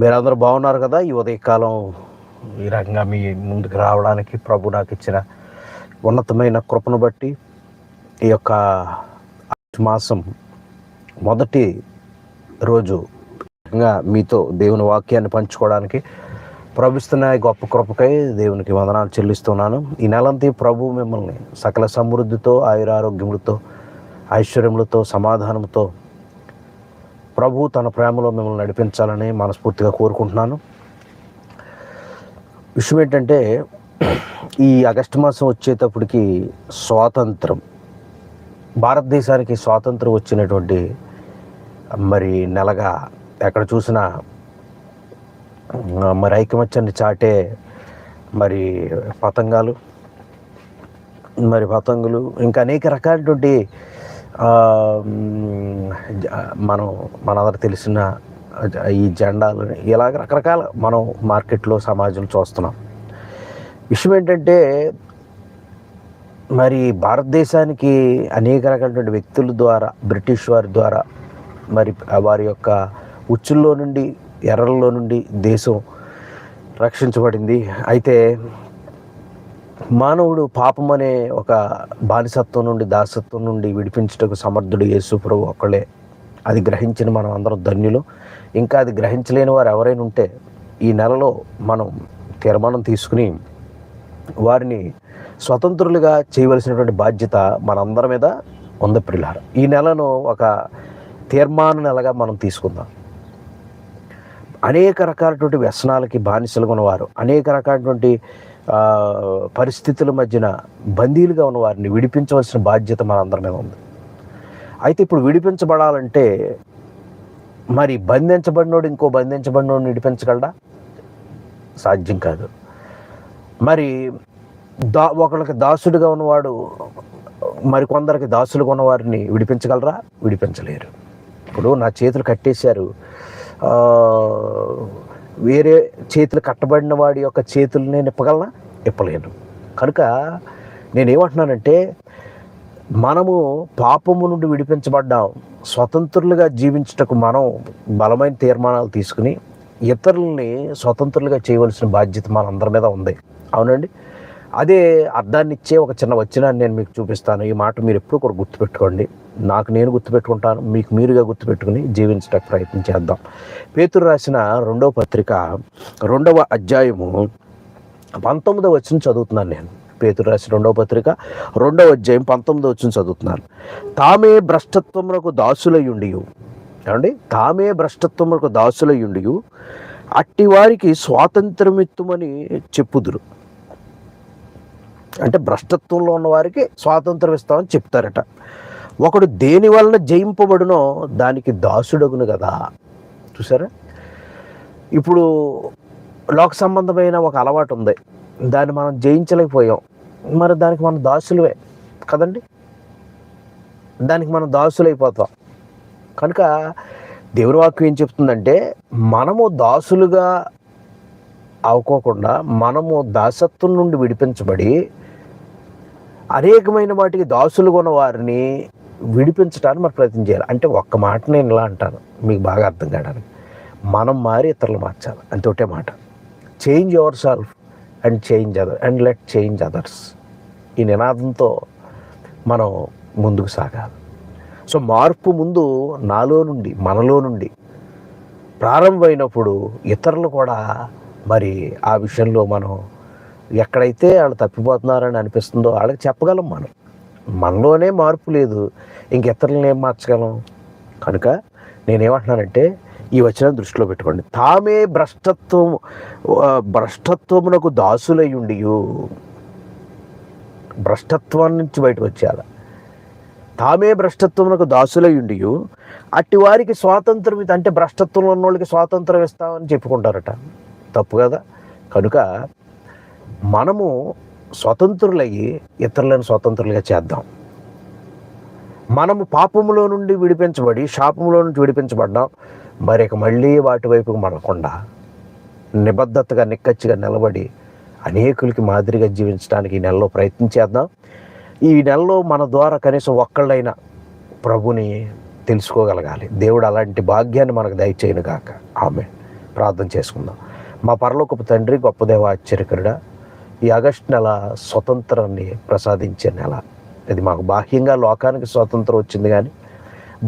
మీరందరూ బాగున్నారు కదా? ఈ ఉదయకాలం ఈ రకంగా మీ ముందుకు రావడానికి ప్రభు నాకు ఇచ్చిన ఉన్నతమైన కృపను బట్టి ఈ యొక్క మాసం మొదటి రోజు మీతో దేవుని వాక్యాన్ని పంచుకోవడానికి ప్రభుస్తున్న గొప్ప కృపకై దేవునికి వందనాలు చెల్లిస్తున్నాను. ఈ నెలంతా ప్రభు మిమ్మల్ని సకల సమృద్ధితో ఆయురారోగ్యములతో ఐశ్వర్యములతో సమాధానంతో ప్రభు తన ప్రేమలో మిమ్మల్ని నడిపించాలని మనస్ఫూర్తిగా కోరుకుంటున్నాను. విషయం ఏంటంటే ఈ ఆగస్టు మాసం వచ్చేటప్పటికి స్వాతంత్రం భారతదేశానికి స్వాతంత్రం వచ్చినటువంటి మరి నెలగా ఎక్కడ చూసినా మరి ఐకమత్యాన్ని చాటే మరి పతంగాలు మరి పతంగులు ఇంకా అనేక రకాలటువంటి మనం మనందరు తెలిసిన ఈ జెండాలు ఇలాగ రకరకాల మనం మార్కెట్లో సమాజం చూస్తున్నాం. విషయం ఏంటంటే మరి భారతదేశానికి అనేక రకాలైనటువంటి వ్యక్తుల ద్వారా బ్రిటిష్ వారి ద్వారా మరి వారి యొక్క ఉచ్చుల్లో నుండి ఎర్రల్లో నుండి దేశం రక్షించబడింది. అయితే మానవుడు పాపం అనే ఒక బానిసత్వం నుండి దాసత్వం నుండి విడిపించుటకు సమర్థుడు యేసు ప్రభు ఒక్కడే. అది గ్రహించిన మనం అందరం ధన్యులు. ఇంకా అది గ్రహించలేని వారు ఎవరైనా ఉంటే ఈ నెలలో మనం తీర్మానం తీసుకుని వారిని స్వతంత్రులుగా చేయవలసినటువంటి బాధ్యత మనందరి మీద ఉంది ప్రిలార. ఈ నెలను ఒక తీర్మాన నెలగా మనం తీసుకుందాం. అనేక రకాలటువంటి వ్యసనాలకి బానిసలుగా ఉన్నవారు అనేక రకాలటువంటి పరిస్థితుల మధ్యన బందీలుగా ఉన్న వారిని విడిపించవలసిన బాధ్యత మనందరి మీద ఉంది. అయితే ఇప్పుడు విడిపించబడాలంటే మరి బంధించబడినోడు ఇంకో బంధించబడినోడిని విడిపించగలడా? సాధ్యం కాదు. మరి దా ఒకళ్ళకి దాసుడిగా ఉన్నవాడు మరి కొందరికి దాసులుగా ఉన్నవారిని విడిపించగలరా? విడిపించలేరు. ఇప్పుడు నా చేతులు కట్టేశారు. వేరే చేతులు కట్టబడిన వాడి యొక్క చేతులు నేను ఇప్పగలనా? ఇప్పలేను. కనుక నేనేమంటున్నానంటే మనము పాపము నుండి విడిపించబడ్డాం. స్వతంత్రులుగా జీవించుటకు మనం బలమైన తీర్మానాలు తీసుకుని ఇతరులని స్వతంత్రులుగా చేయవలసిన బాధ్యత మనందరి మీద ఉంది. అవునండి? అదే అర్థాన్ని ఇచ్చే ఒక చిన్న వచనాన్ని నేను మీకు చూపిస్తాను. ఈ మాట మీరు ఎప్పుడు కూడా గుర్తుపెట్టుకోండి. నాకు నేను గుర్తుపెట్టుకుంటాను. మీకు మీరుగా గుర్తుపెట్టుకుని జీవించడానికి ప్రయత్నం చేద్దాం. పేతురు రాసిన రెండవ పత్రిక రెండవ అధ్యాయము పంతొమ్మిదవ వచ్చిన చదువుతున్నాను నేను. పేతురు రాసిన రెండవ పత్రిక రెండవ అధ్యాయం పంతొమ్మిదవ వచ్చిన చదువుతున్నాను. తామే భ్రష్టత్వములకు దాసులయ్యుండి ఏమండి? తామే భ్రష్టత్వములకు దాసులయ్యుండి అట్టి వారికి స్వాతంత్రమిత్తుమని చెప్పుదురు. అంటే భ్రష్టత్వంలో ఉన్న వారికి స్వాతంత్రం ఇస్తామని చెప్తారట. ఒకడు దేని వలన జయింపబడునో దానికి దాసుడగును కదా. చూసారా? ఇప్పుడు లోక సంబంధమైన ఒక అలవాటు ఉంది. దాన్ని మనం జయించలేకపోయాం. మరి దానికి మనం దాసులవే కదండి? దానికి మనం దాసులైపోతాం. కనుక దేవుని వాక్యం ఏం చెప్తుందంటే మనము దాసులుగా అవుకోకుండా మనము దాసత్వం నుండి విడిపించబడి అనేకమైన వాటికి దాసులుగా ఉన్న వారిని విడిపించడానికి మరి ప్రయత్నం చేయాలి. అంటే ఒక్క మాట నేను ఇలా అంటాను మీకు బాగా అర్థం కావడానికి. మనం మారి ఇతరులు మార్చాలి అంతే మాట. Change yourself and change other and let change others ఈ నినాదంతో మనం ముందుకు సాగాలి. సో మార్పు ముందు నాలో నుండి మనలో నుండి ప్రారంభమైనప్పుడు ఇతరులు కూడా మరి ఆ విషయంలో మనం ఎక్కడైతే వాళ్ళు తప్పిపోతున్నారని అనిపిస్తుందో వాళ్ళకి చెప్పగలం మనం. మనలోనే మార్పు లేదు. ఇంక ఇతరులను ఏం మార్చగలం? కనుక నేనేమంటున్నానంటే ఈ వచనం దృష్టిలో పెట్టుకోండి. తామే భ్రష్టత్వం భ్రష్టత్వమునకు దాసులయ్యుండి భ్రష్టత్వం నుంచి బయటకు వచ్చేయాల. తామే భ్రష్టత్వమునకు దాసులయ్యుండి అట్టి వారికి స్వాతంత్రం ఇది అంటే భ్రష్టత్వంలో ఉన్న వాళ్ళకి స్వాతంత్రం ఇస్తామని చెప్పుకుంటారట. తప్పు కదా. కనుక మనము స్వతంత్రులయ్యి ఇతరులను స్వతంత్రులుగా చేద్దాం. మనము పాపములో నుండి విడిపించబడి శాపములో నుండి విడిపించబడ్డాం. మరి ఇక మళ్ళీ వాటి వైపుకు మనకుండా నిబద్ధతగా నిక్కచ్చిగా నిలబడి అనేకులకి మాదిరిగా జీవించడానికి ఈ నెలలో ప్రయత్నం చేద్దాం. ఈ నెలలో మన ద్వారా కనీసం ఒక్కళ్ళైనా ప్రభుని తెలుసుకోగలగాలి. దేవుడు అలాంటి భాగ్యాన్ని మనకు దయచేయను కాక ఆమె ప్రార్థన చేసుకుందాం. మా పరలోకపు తండ్రి గొప్ప దేవ ఆశ్చర్యకరుడా ఈ ఆగస్టు నెల స్వతంత్రాన్ని ప్రసాదించే నెల. ఇది మాకు బాహ్యంగా లోకానికి స్వాతంత్రం వచ్చింది కానీ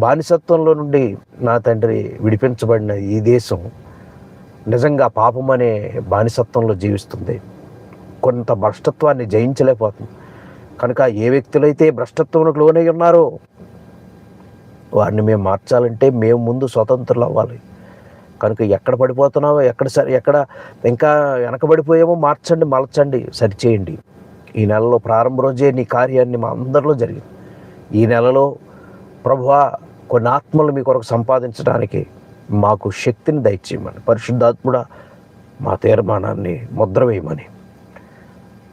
బానిసత్వంలో నుండి నా తండ్రి విడిపించబడిన ఈ దేశం నిజంగా పాపం అనే బానిసత్వంలో జీవిస్తుంది. కొంత భ్రష్టత్వాన్ని జయించలేకపోతుంది. కనుక ఏ వ్యక్తులైతే భ్రష్టత్వంలోకి లోనై ఉన్నారో వారిని మేము మార్చాలంటే మేము ముందు స్వతంత్రులు అవ్వాలి. కనుక ఎక్కడ పడిపోతున్నావో ఎక్కడ సరి ఎక్కడ ఇంకా వెనకబడిపోయామో మార్చండి మలచండి సరిచేయండి. ఈ నెలలో ప్రారంభ రోజే నీ కార్యాన్ని మా అందరిలో జరిగింది. ఈ నెలలో ప్రభువా కొన్ని ఆత్మలు మీ కొరకు సంపాదించడానికి మాకు శక్తిని దయచేయమని పరిశుద్ధాత్ముడ మా తీర్మానాన్ని ముద్ర వేయమని.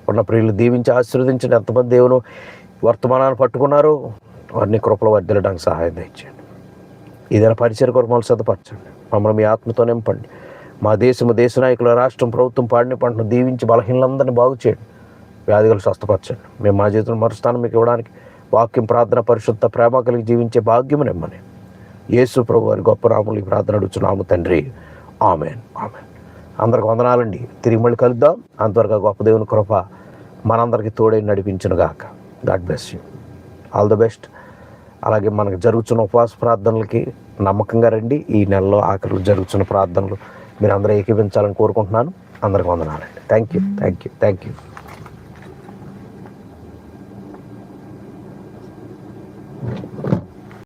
ఉన్న ప్రియులు దీవించి ఆశీర్వదించిన ఎంతమంది దేవును వర్తమానాన్ని పట్టుకున్నారో వారిని కృపలో వర్దిలడానికి సహాయం దయచేయండి. ఏదైనా పరిచయ కొరకు మమ్మల్ని సిద్ధపరచండి. మమ్మల్ని మీ ఆత్మతో నింపండి. మా దేశము దేశ నాయకుల రాష్ట్రం ప్రభుత్వం పాడిన పంటను దీవించి బలహీనలందరినీ బాగు చేయండి. వ్యాధిగలు స్వస్థపరచండి. మేము మా జీవితంలో మరుస్థానం మీకు ఇవ్వడానికి వాక్యం ప్రార్థన పరిశుద్ధ ప్రేమ కలిగి జీవించే భాగ్యము నిమ్మని యేసు ప్రభు వారి గొప్ప రాములు ఈ ప్రార్థన అడుగుచున్నాము తండ్రి. ఆమెన్. ఆమెన్. అందరికి వందనాలండి. తిరిగి మళ్ళీ కలుద్దాం. అంతవరకు గొప్ప దేవుని కృప మనందరికీ తోడై నడిపించును గాక God bless you. All the best. అలాగే మనకు జరుగుతున్న ఉపవాస ప్రార్థనలకి నమ్మకంగా రండి. ఈ నెలలో ఆఖరిలో జరుగుతున్న ప్రార్థనలు మీరు అందరూ ఏకీపించాలని కోరుకుంటున్నాను. అందరికి వందనాలండి. Thank you thank you thank you